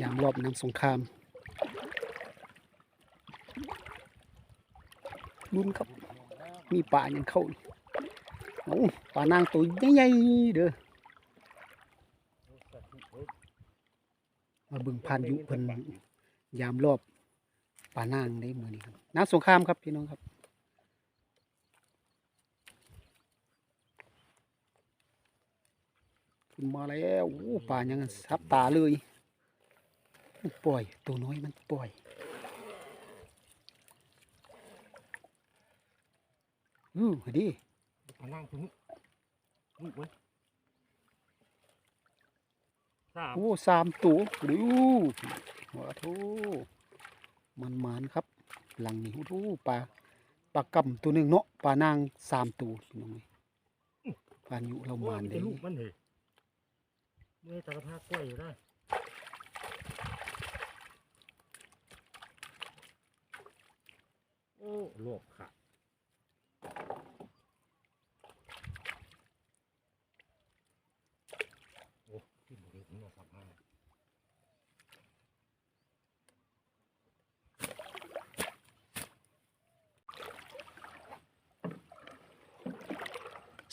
ยามรอบน้ำสงครามลุ้นครับ มีป่ายังเข้าโอ้ป่านางตัวใหญ่ๆเด้อมาเบึงพานยุเพิ่นยามรอบป่านางได้มือนี้ครับน้ำสงครามครับพี่น้องครับ ขึ้นมาแล้วโอ้ป่ายังซับตาเลยมันปล่อย ตัวน้อยมันปล่อยอือดีมานั่งตรงนี้นี่เว้ยสามโอ้สามตัวดูว้าโธมันมานครับ หลังนี้โอ้โหปลาปลากำตัวหนึ่งเนาะปลานางสามตัวพี่น้องเอ้ยปลาอยู่เราโอ้มายนมีได้แต่ลูกมันเหรอ เมื่อตะกร้ากล้วยอยู่ได้โอ้โลกค่ะโอ้ที่บุรีผมเอาสับมา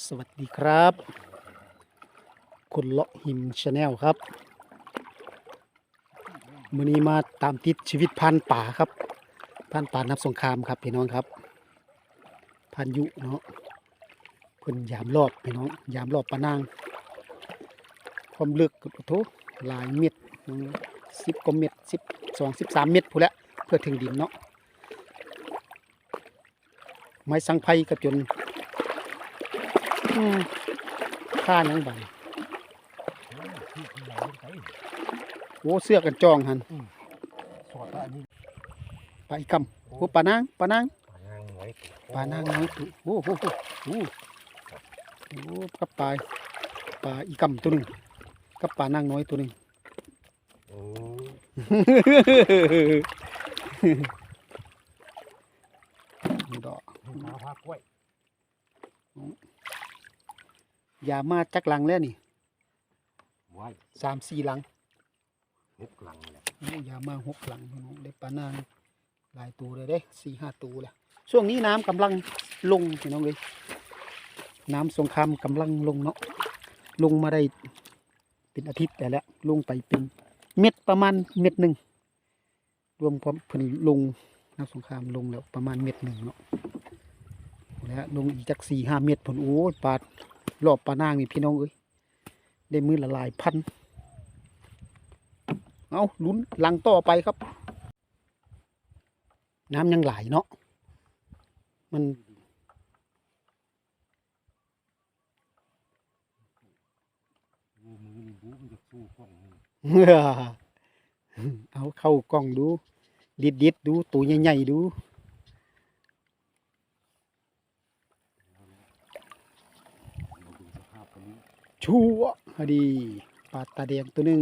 สวัสดีครับ คนเลาะหิมชาแนลครับมือนี้มาตามติดชีวิตพันป่าครับพันป่านับสงครามครับพี่น้องครับพันยุเนาะเพิ่นยามรอบพี่น้องยามรอบปานาง ความลึกกโอ้โถหลายเม็ดสิบกว่าเม็ดสิบสองสิบสามเม็ดพู้นแหละเพื่อถึงดินเนาะไม้สังไพกับจนอืมค่าหยังบัง โอ้ที่ที่ไหนลงไป โอ้เสื้อกันจองหันสอดว่าอันนี้ปลาอีกำโอ้ปลานางปลานางปลานางไว้ปลานางน้อยตัวโอ้โหโอ้โหโอ้โหกับปลาปลาอีกำตัวหนึ่งกับปลานางน้อยตัวหนึ่งโอ้นี่ดอกตะกร้ากล้วยอย่ามาจักหลังแล้วนี่ไว้สามสี่หลัง หกหลังเลยโอ้ยามาหกหลังพี่น้องได้ปลานางหลายตัวเลยเด้สี่ห้าตัวแหละช่วงนี้น้ำกำลังลงพี่น้องเลยน้ำสงครามกำลังลงเนาะลงมาได้เป็นอาทิตย์แต่แล้วลงไปเป็นเม็ดประมาณเม็ดหนึ่งรวมความเพิ่นลงน้ำสงครามลงแล้วประมาณเม็ดหนึ่งเนาะแล้วลงอีกจากสี่ห้าเม็ดผลโอ้ยปลารอบปลานางนี่พี่น้องเอ้ยได้มือละหลายพัน เอาลุ้นลังต่อไปครับ น้ำยังไหลเนาะมันดูมืออเอาเข้ากล้องดู ดิดดิดดู ตัวใหญ่ๆดูชัวพอดีปลาตาแดงตัวหนึ่ง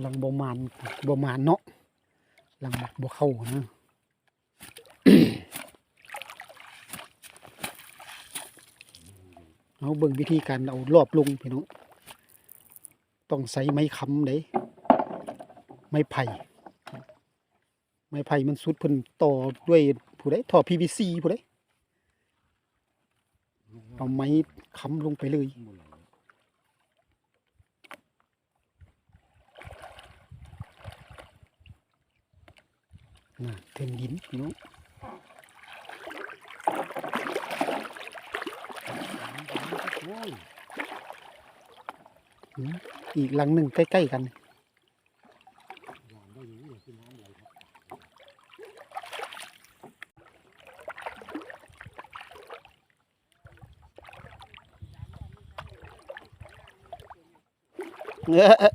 หลังบมานบมานเนาะหลังบ่เข้านะเอาเบิ่งวิธีการเอารอบลงพี่น้องต้องใส่ไม้ค้ำเด้ไม้ไผ่ไม้ไผ่มันสุดเพิ่นต่อด้วยผู้ใดท่อ PVC ผู้ใดเอาไม้ค้ำลงไปเลย เลยน่ะถึงดินพี่น้องอีกหลังหนึ่งใกล้ๆกันยามได้อยู่ที่น้ำไหลครับ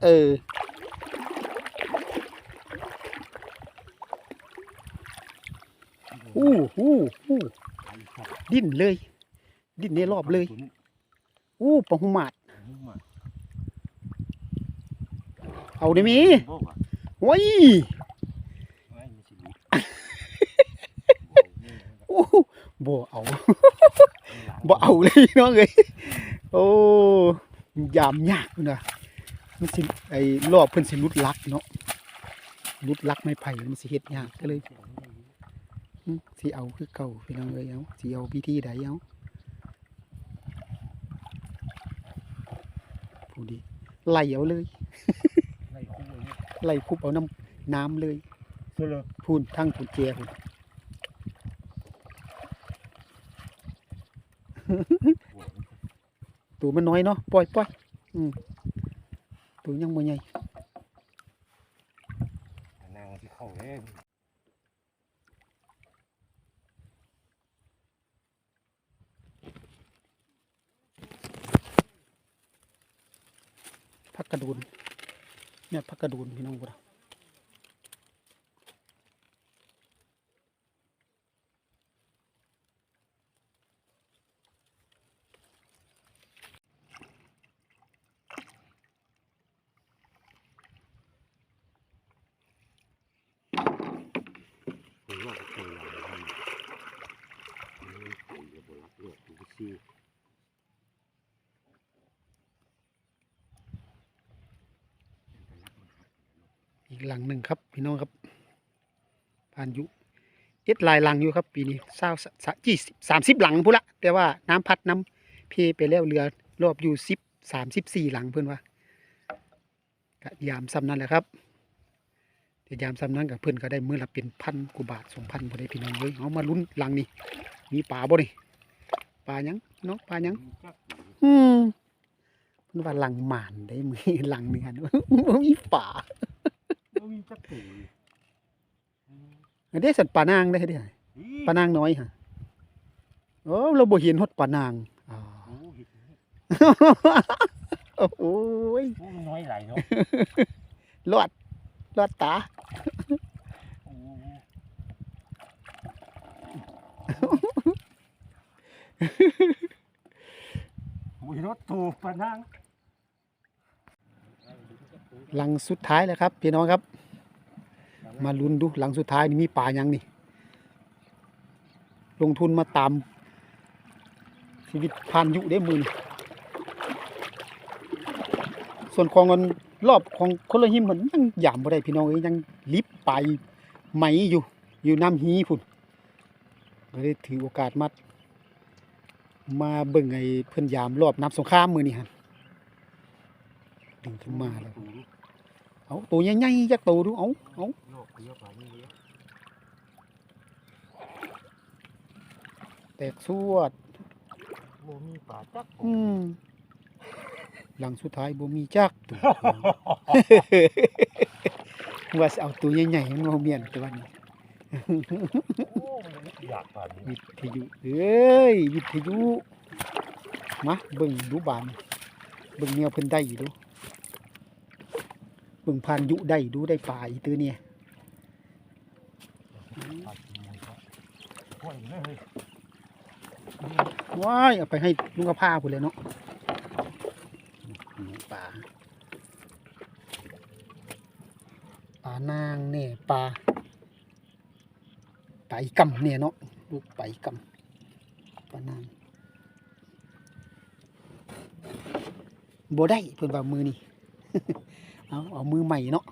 เออเออเอออู้หู้หู้ดิ้นเลย ดิ้นในรอบเลย อู้ปะหุมาดเอาได้มีว่าโอ้ยบ่เอาบ่เอาเลยน้องเอ้ยโอ้ยามยากนะมันสิไอ้รอบเพิ่นสิลุดลักเนาะลุดลักไม้ไผ่มันสิเฮ็ดยากก็เลย สิเอาคือเก่าพี่น้องเอ้ยเอาสิเอาวิธีใดเอาผู้ดีไล่เอาเลยไล่คู่ไว้เนี่ยไล่คุบเอาน้ำน้ำเลยเสื้อเลยพูนทั้งผูนเจียพูนหัวตัวมันน้อยเนาะปล่อยปล่อยอืมตัวยังบ่ใหญ่นางที่เข้าเลย ระดูนเนี่ยพักกระดูนพี่น้องกูนะหัวก็เคยหลังมันมันไปกับบรักเลือดดูซิ หลังหนึ่งครับ พี่น้องครับผ่านอยุเอ็ดหลายหลังอยู่ครับ ปีนี้เศร้ายี่สิบสามสิบหลังพูนละแต่ว่าน้ำพัดน้ำเพไปแล้วเรือรอบอยู่สิบสามสิบสี่หลังเพื่อนว่าก็ยามซ้ำนั่นแหละครับแต่ยามซ้ำนั้นกับเพื่อนก็ได้มือละเป็นพันกว่าบาทสองพันบ่ได้พี่น้องเลยเอามาลุ้นหลังนี่มีป่าบ่นี่ป่าหยังเนาะป่าหยังจักอืมเพิ่นว่าหลังหมานได้มือหลังนี่ฮะมีป่า แล้วมีจักตู่อันนี้สัตว์ป่านางได้เด้อป่านางน้อยฮะโอ้เราบ่เห็นฮอดป่านางอ๋อโอ้เห็ดโอ้โหยโอ้มันน้อยไหลเนาะรอดรอดตา โอ้โอ้ยรถตู่ปะนาง หลังสุดท้ายแล้วครับพี่น้องครับ มาลุ้นดูหลังสุดท้ายนี่มีป่ายังนี่ ลงทุนมาตาม ชีวิตผ่านยุได้มือนส่วนของเงินรอบของคนละหิมมันยังหยามบ่ได้พี่น้องเอ้ยยังลิบไปไหมอยู่ อยู่น้ำฮีพุ่นก็เลยถือโอกาสมามาเบิ่งไอ้เพิ่อนยามรอบน้ำสงครามมือนี่ฮะดึงขึ้นมาแล้ว เอาตัวใหญ่ๆจักตัวดูเอาเอาโลกเยอะกว่านี้เยอะแตกสวดโมมีป่าจักอืมหลังสุดท้ายบ่มีจักตัวว่าสิเอาตัวใหญ่ๆมันมาเมียนตัวนี้โอ้มันอยากป่านนี้วิทยุเอ้ยวิทยุมาเบิ่งดูบานเบิ่งแนวเพิ่นได้อยู่ดู เบิ่งผ่านยุได้ดูได้ป่าอีตัวเนี่ยว้ายเอาไปให้ลุงกระพาพุ่นเลยเนาะป่าป่านางเนี่ยป่าป่าอีกำเนี่ยเนาะลูกป่าอีกำป่านางบ่ได้เพิ่อนว่ามือนี่ เอาเอ